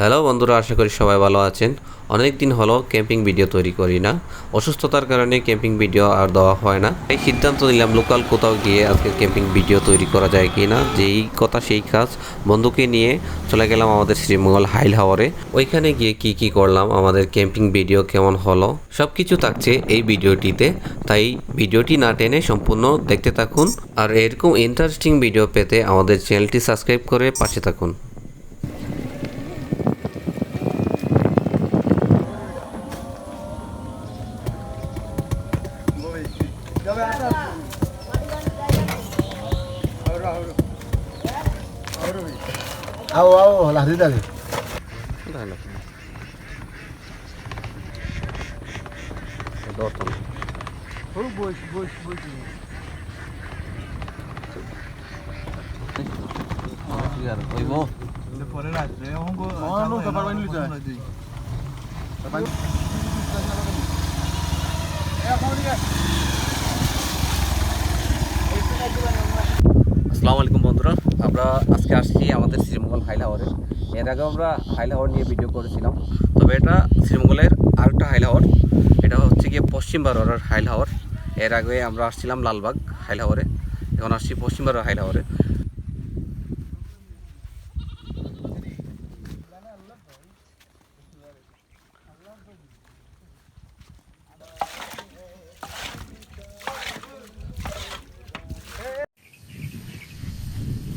Hello বন্ধুরা, আশা করি সবাই ভালো আছেন। অনেক দিন হলো ক্যাম্পিং ভিডিও তৈরি করি না। অসুস্থতার কারণে ক্যাম্পিং ভিডিও আর দেওয়া হয় না। এই সিদ্ধান্ত নিলাম লোকাল কোথাও গিয়ে আজকে ক্যাম্পিং ভিডিও তৈরি করা যায় কি না, যেই কথা সেই কাজ। বন্ধুকে নিয়ে চলে গেলাম আমাদের শ্রীমঙ্গল হাইল হাওয়ারে ওইখানে গিয়ে কি কি করলাম, আমাদের ক্যাম্পিং ভিডিও কেমন হলো সব কিছু থাকছে এই ভিডিওটিতে। তাই ভিডিওটি না টেনে সম্পূর্ণ দেখতে থাকুন। আর এরকম ইন্টারেস্টিং ভিডিও পেতে আমাদের চ্যানেলটি সাবস্ক্রাইব করে পাশে থাকুন। পরে রাত্রে অঙ্গ অঙ্গ তো পারবেন লিতে আসসালামু আলাইকুম বন্ধুরা, আমরা আজকে আসছি আমাদের শ্রীমঙ্গল হাইলাওয়ারের এর আগে আমরা হাইলাওয়ার নিয়ে ভিডিও করেছিলাম। তবে এটা শ্রীমঙ্গলের আরেকটা হাইলাওয়ার এটা হচ্ছে গিয়ে পশ্চিম বারোয়ার হাইলাওয়ার এর আগে আমরা আসছিলাম লালবাগ হাইলাওয়ারে। এখন আসছি পশ্চিম বারোয়ার হাইলাওয়ারে।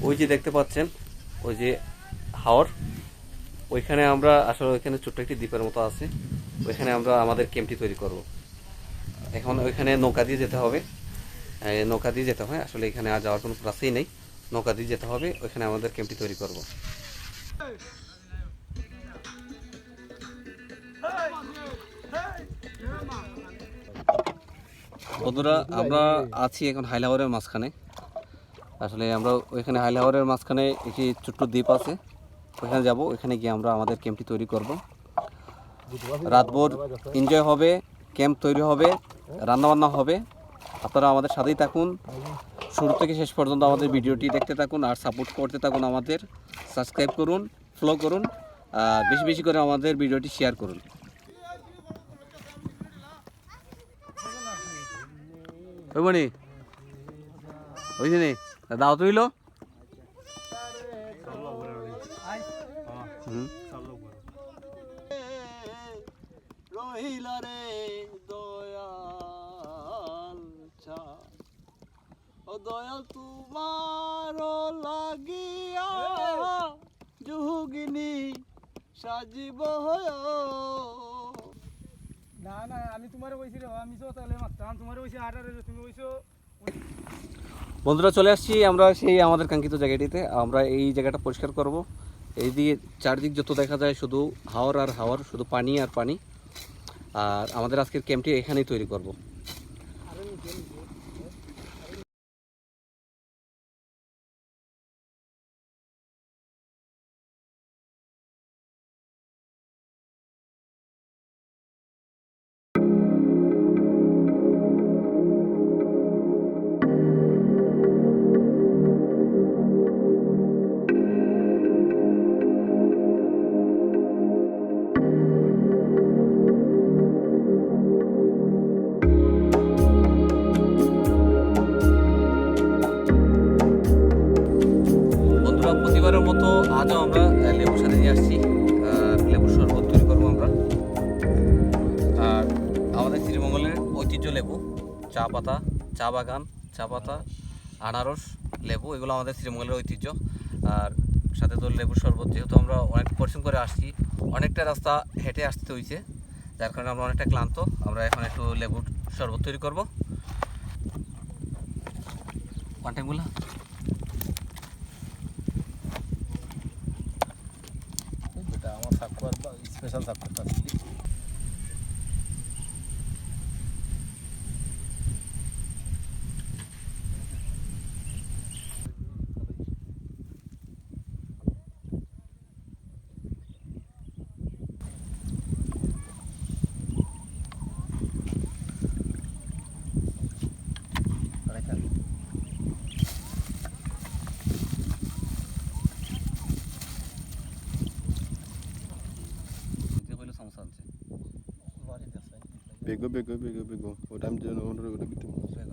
ওই যে দেখতে পাচ্ছেন, ওই যে হাওর। ওইখানে আমরা আসলে ওইখানে ছোট্ট একটি দ্বীপের মতো আছে। ওইখানে আমরা আমাদের ক্যাম্পটি তৈরি করব। এখন ওইখানে নৌকা দিয়ে যেতে হবে। নৌকা দিয়ে যেতে হয়। আসলে এখানে আর যাওয়ার কোনো রাস্তাই নেই। নৌকা দিয়ে যেতে হবে। ওইখানে আমাদের ক্যাম্পটি তৈরি করব। বন্ধুরা, আমরা আছি এখন হাইলাওয়ারের মাঝখানে। আসলে আমরা ওইখানে হাইলাওয়ারের মাঝখানে একটি ছোট্ট দ্বীপ আছে। ওইখানে যাব। ওইখানে গিয়ে আমরা আমাদের ক্যাম্পটি তৈরি করব। রাতভর এনজয় হবে। ক্যাম্প তৈরি হবে, রান্নাবান্না হবে। আপনারা আমাদের সাথেই থাকুন। শুরু থেকে শেষ পর্যন্ত আমাদের ভিডিওটি দেখতে থাকুন আর সাপোর্ট করতে থাকুন আমাদের। সাবস্ক্রাইব করুন, ফলো করুন বেশি বেশি করে আমাদের ভিডিওটি শেয়ার করুন। ওই মনি ওইখানে দাও তুইলো হুম রহিলা রে দয়াল চা ও দয়াল তোমার লাগিয়া যোগিনী সাজিব না না আমি তোমার কইছি রে আমি তো তাহলে মারতাম তোমার কইছি আটা রে তুমি কইছো বন্ধুরা চলে আসছি আমরা সেই আমাদের কাঙ্ক্ষিত জায়গাটিতে। আমরা এই জায়গাটা পরিষ্কার করব। এই দিকে চারদিক যত দেখা যায় শুধু হাওয়ার আর হাওয়ার শুধু পানি আর পানি। আর আমাদের আজকের ক্যাম্পটি এখানেই তৈরি করব। প্রতিবারের মতো আজও আমরা লেবুর সাথে নিয়ে আসছি। লেবুর শরবত তৈরি করব আমরা। আর আমাদের শ্রীমঙ্গলের ঐতিহ্য লেবু, চা পাতা, চা বাগান, চা পাতা, আনারস লেবু, এগুলো আমাদের শ্রীমঙ্গলের ঐতিহ্য। আর সাথে তো লেবুর শরবত, যেহেতু আমরা অনেক পরিশ্রম করে আসছি, অনেকটা রাস্তা হেঁটে আসতে হয়েছে, যার কারণে আমরা অনেকটা ক্লান্ত। আমরা এখন একটু লেবুর শরবত তৈরি করব। এটা আমার সাক্ষর go back, go back, go back, go. What I'm doing, I wonder what I'm doing.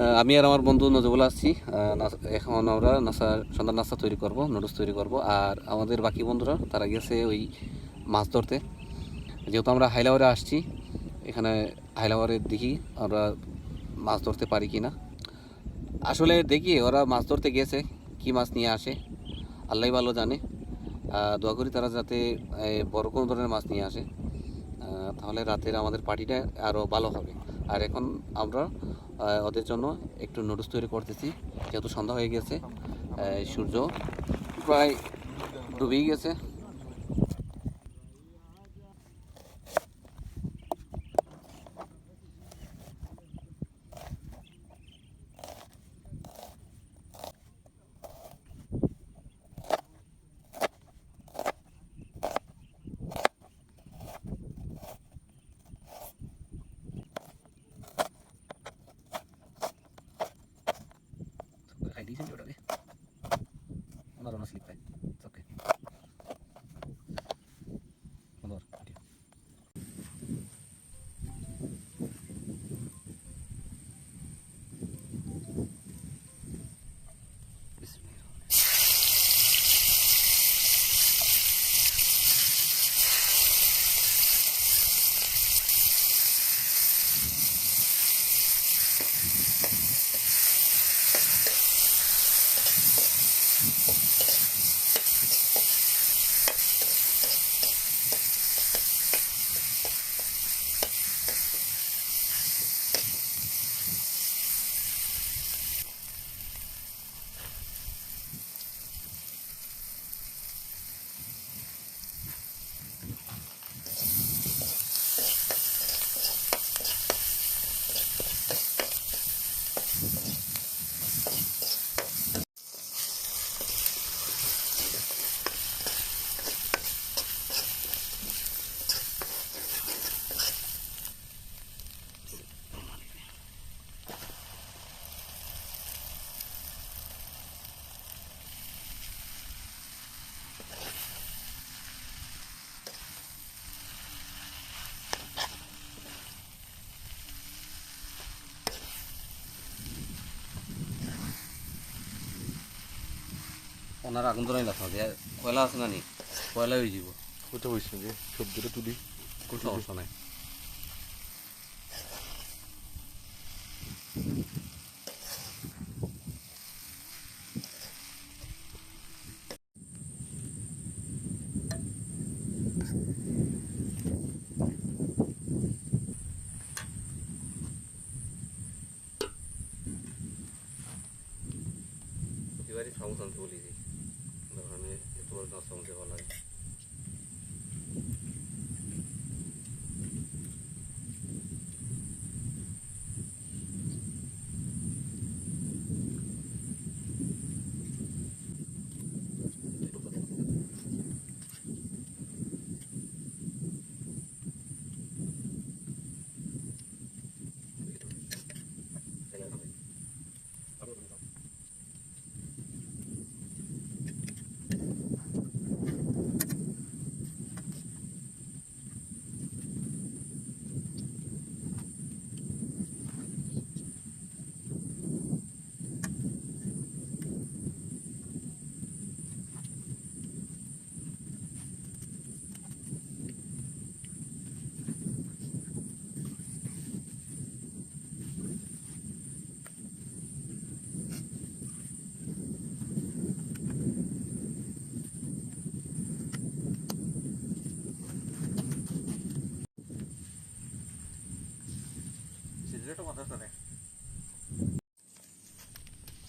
আমি আর আমার বন্ধু নজবুল আসছি। এখন আমরা নাস্তা সন্ধ্যার নাস্তা তৈরি করব, নুডলস তৈরি করব। আর আমাদের বাকি বন্ধুরা, তারা গেছে ওই মাছ ধরতে। যেহেতু আমরা হাইলাওয়ারে আসছি, এখানে হাইলাওয়ারে দেখি আমরা মাছ ধরতে পারি কি না আসলে দেখি ওরা মাছ ধরতে গেছে, কি মাছ নিয়ে আসে, আল্লাহ ভালো জানে। দোয়া করি তারা যাতে বড় কোনো ধরনের মাছ নিয়ে আসে। তাহলে রাতের আমাদের পার্টিটা আরও ভালো হবে। আর এখন আমরা ওদের জন্য একটু নুডলস তৈরি করতেছি। যেহেতু সন্ধ্যা হয়ে গেছে সূর্য প্রায় ডুবেই গেছে। খাই দিয়েছেন ওটাকে ওনার Thank you. ওনার আগুন ধরাই লাগতো যে কয়লা আছে না নি কয়লা হয়ে যাব ওটা হয়েছে যে? সবজিটা তুলি কোনো সমস্যা নাই। এবারে সমস্যা বলি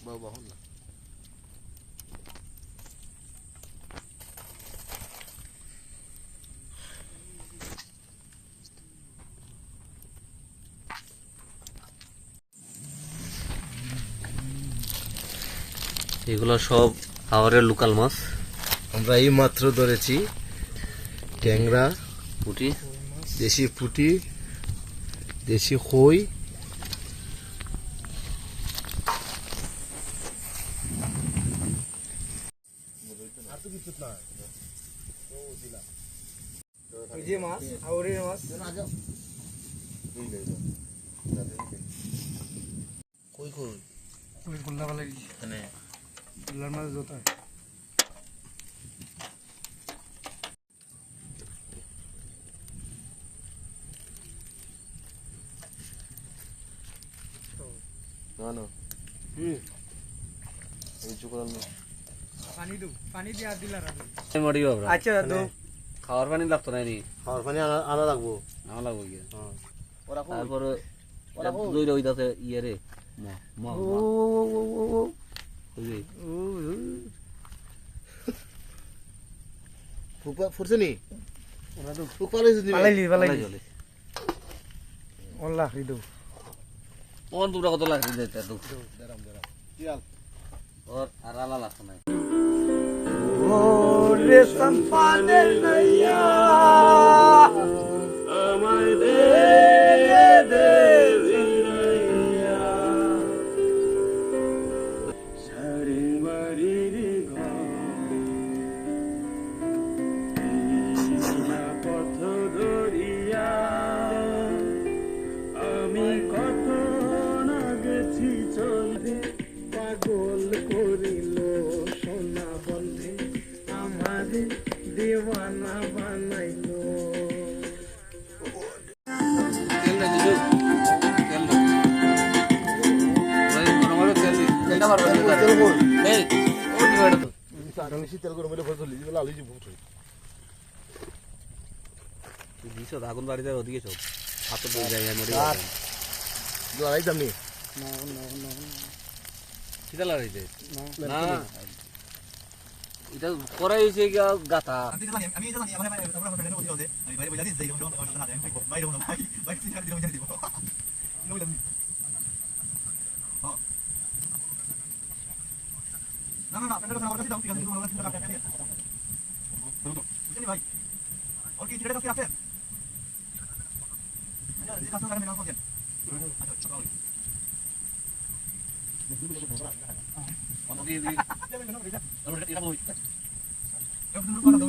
বাবা বাহন না। এগুলো সব হাওড়ের লোকাল মাছ। আমরা এই মাত্র ধরেছি ট্যাংরা পুঁটি। দেশি পুঁটি দেশি খই মাছ কই? কই গোল্লা বালাই এখানে। গোল্লার মাছ যত না না হুম এই পানি দু পানি দিয়ে দিলা আচ্ছা তো খাওয়ার পানি লাগতো না নি খাওয়ার পানি আনা আনা রাখব আমার লাগবে কি হ্যাঁ। তারপরে দুই রইদাতে ইয়ে রে ফুরছে নি? কত লাগছে দিতে ওর আর আলা লাগতো না और संपादन नैया জি ফুট দিছো আগুন বাড়ি যায় ওদিকে সব হাতে বই যায়। লালাই দাম নি। কিটা লাগাইছে না। এটা করাই হয়েছে গিয়া গাথা বন্ধ